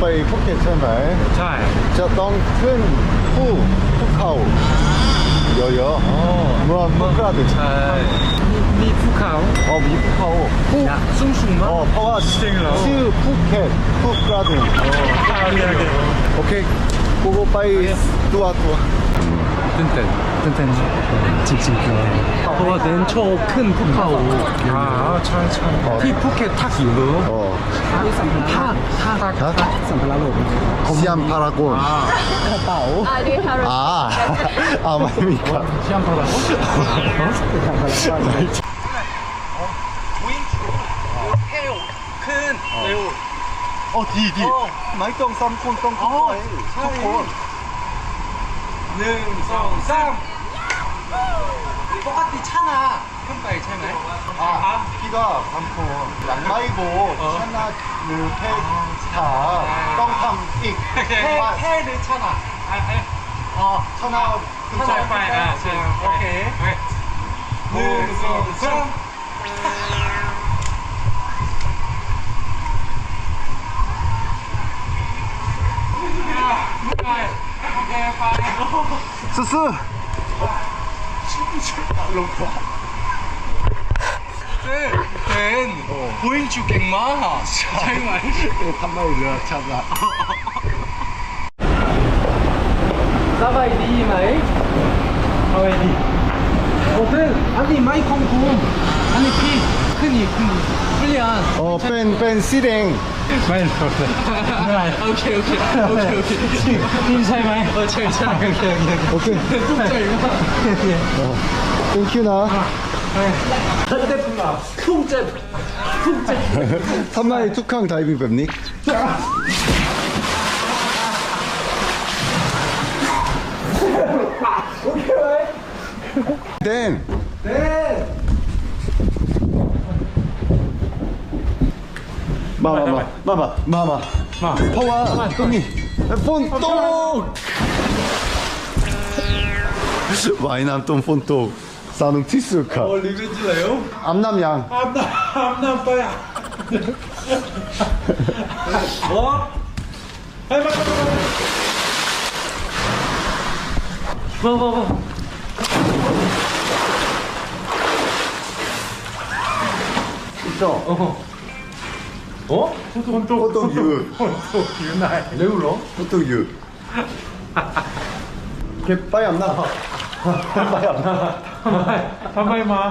ไปภูเก็ตใช่ไหมใช่จะต้องขึ้นภูภูเขาเยอะโอ้ๆเมื่อเมื่อกระดึกใช่มีมีภูเขาอ๋อมีภูเขาภูสูงสูงอ๋อมากเพราะว่าจริงเหรอชื่อภูเก็ตภูกระดึกข้าวเรียกโอเค 그거 빨리 두아 두아. 뜬뜬 뜬뜬 징징 그거 낸초 큰 푸카오. 아참참. 어. 푸켓 탁 유로 어. 탁탁탁? 시안파라곤 아가오. 아아 말입니까? 시안파라곤 어, 뒤, 뒤. 어. 말똥 쌈콘 똥콘. 어, 똥콘. 네. 능성쌈. 똑같이 차나 평가의 차이나요? 아, 키가 반콘. 양마이고 차나 르페타 똥탕 익. 페르 차나. 어, 차나 근처. 아, 아. 차나 오케이. 능성쌈. 스스 땐 보잉주 갱마. 자유말 한마디로 잡아 사바이 디 마이 사바이 디 호텔 아니 마이 콩콩 아니 피 흔히 흔히 불리한 어, 뺀, 뺀, 씨랭. 많이 들었어. 오케이, 오케이. 오케이, 오케이. 인사이마이. 어, 잘, 잘. 오케이, 오케이. 오케이. 잘 읽어. 예, 예. 어. 땡큐나. 한대뿐나 풍짜, 풍짜. 삼마이 툭캉 다이빙 뱀니? 아, 댄! 댄! 마마 마마 마마. 마마 마 퍼와 똥이. 네, 폰똥. 어, 와이남 똥 폰똥. 싸는 티스카. 어 리벤지나요? 암남양. 암남 암남 빠야. 뭐? 뭐, 뭐, 어? 아이 맞다 봐봐봐 있어. 어허 어? 호떡 호떡 유. 호떡 유날. 왜 울어? 호떡 유. 걔 빨리 안 나와. 빨리 안 나와. 단발, 단발마.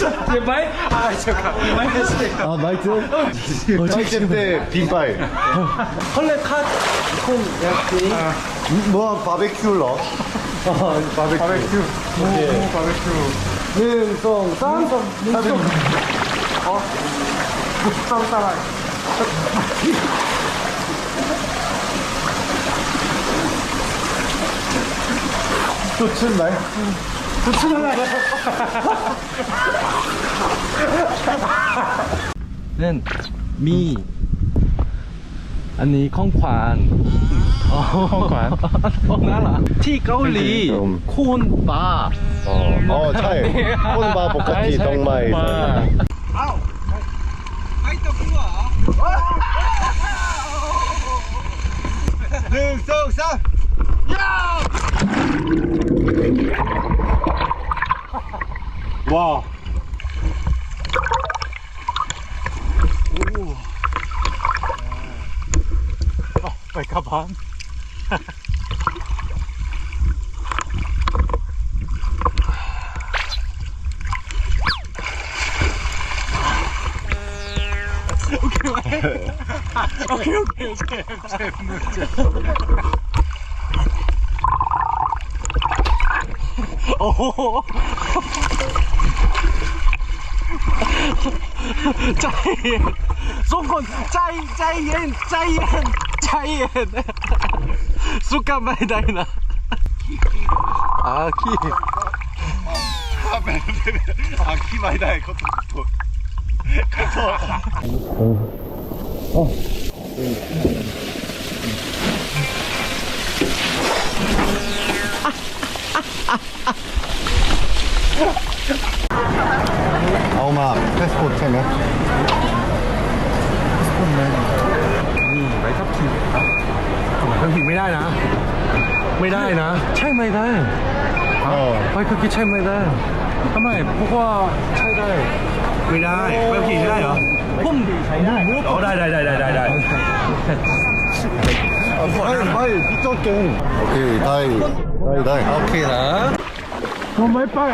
제 마이? 아 잠깐. 마이 됐어요. 아 마이 어, 어, 어, 때? 마이 때 빈바이 헐레 컷콘 약기 그- 아. 뭐 바베큐러 바베큐. 바베큐. 바베큐. 능성 쌍성 능성. 아, 네. 어? 쌍쌍아 좋지 마이 คุณชื่นมีอันนี้ข้องควานข้องขวานนั่นเหรอที่เกาหลีคูนบาร์อ๋อใช่คูนบาปกติต้องไม่หนึ่งสองสามยาว ว้าวไปกลับบ้านโอเคโอเคโอเคเจ็บมือเจ็ โอ้โหใจเย็นทุกคนใจใจเย็นใจเย็นใจเย็นสุกไม่ได้นะอาคีอาเป็นอาคีไม่ได้เขาถูกถูกเขาถูก อามาแพสปอร์ตใช่ไหมใบขับขี่ครับใบขับขี่ไม่ได้นะ ไม่ได้นะ ใช่ไม่ได้เออใบขับขี่ใช่ไม่ได้ทำไมเพราะว่าใช่ได้ไม่ได้ใบขับขี่ไม่ได้เหรอผมใช้ได้อ๋อได้ได้ได้ได้ได้ได้ไม่ไม่พี่โจเก่งโอเคได้ได้ได้โอเคนะ ทำไมป้า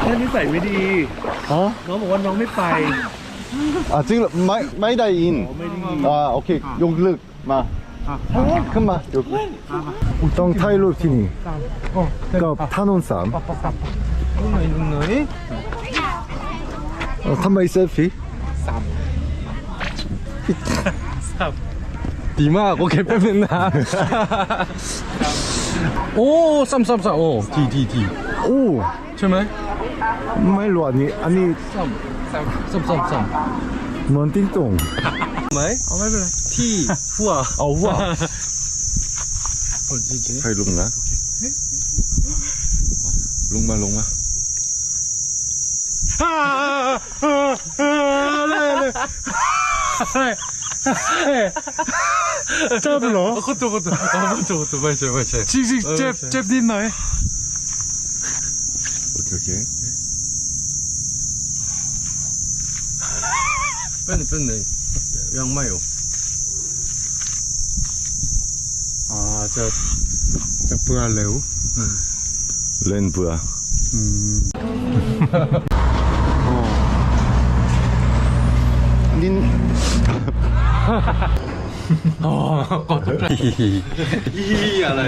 แค่นิสัยไม่ดีฮะน้องบอกว่าน้องไม่ไปอะจริงเหรอไม่ไม่ได้ยินอ่าโอเคยกลึกมาขึ้นมายกลึกต้องถ่ายรูปที่นี่กับถนนสามหน่อยหน่อยเออทำไมเซลฟี่ดีมากโอเคแป๊บนึงนะ โอ้ซ้ำซ้ำซ้ำโอ้ทีทีทีโอ้ใช่ไหมไม่รู้อันนี้อันนี้ซ้ำซ้ำซ้ำซ้ำซ้ำเหมือนติ้งตงไหมเอาไม่เป็นไรที่หัวเอาว่าโอ้จริงถ่ายรูปนะลงมาลงมาเจ็บเห 짜블러. 그것도 그것도. 아 맞죠 그것도 맞죠 맞죠. 씩씩 잽잽 딘나에. 오케이 오케이. 뺐네 뺐네. 양마요. 아저 저 부알레우. 렌 부아. 음. 닌 อ๋อกดทุกอะไร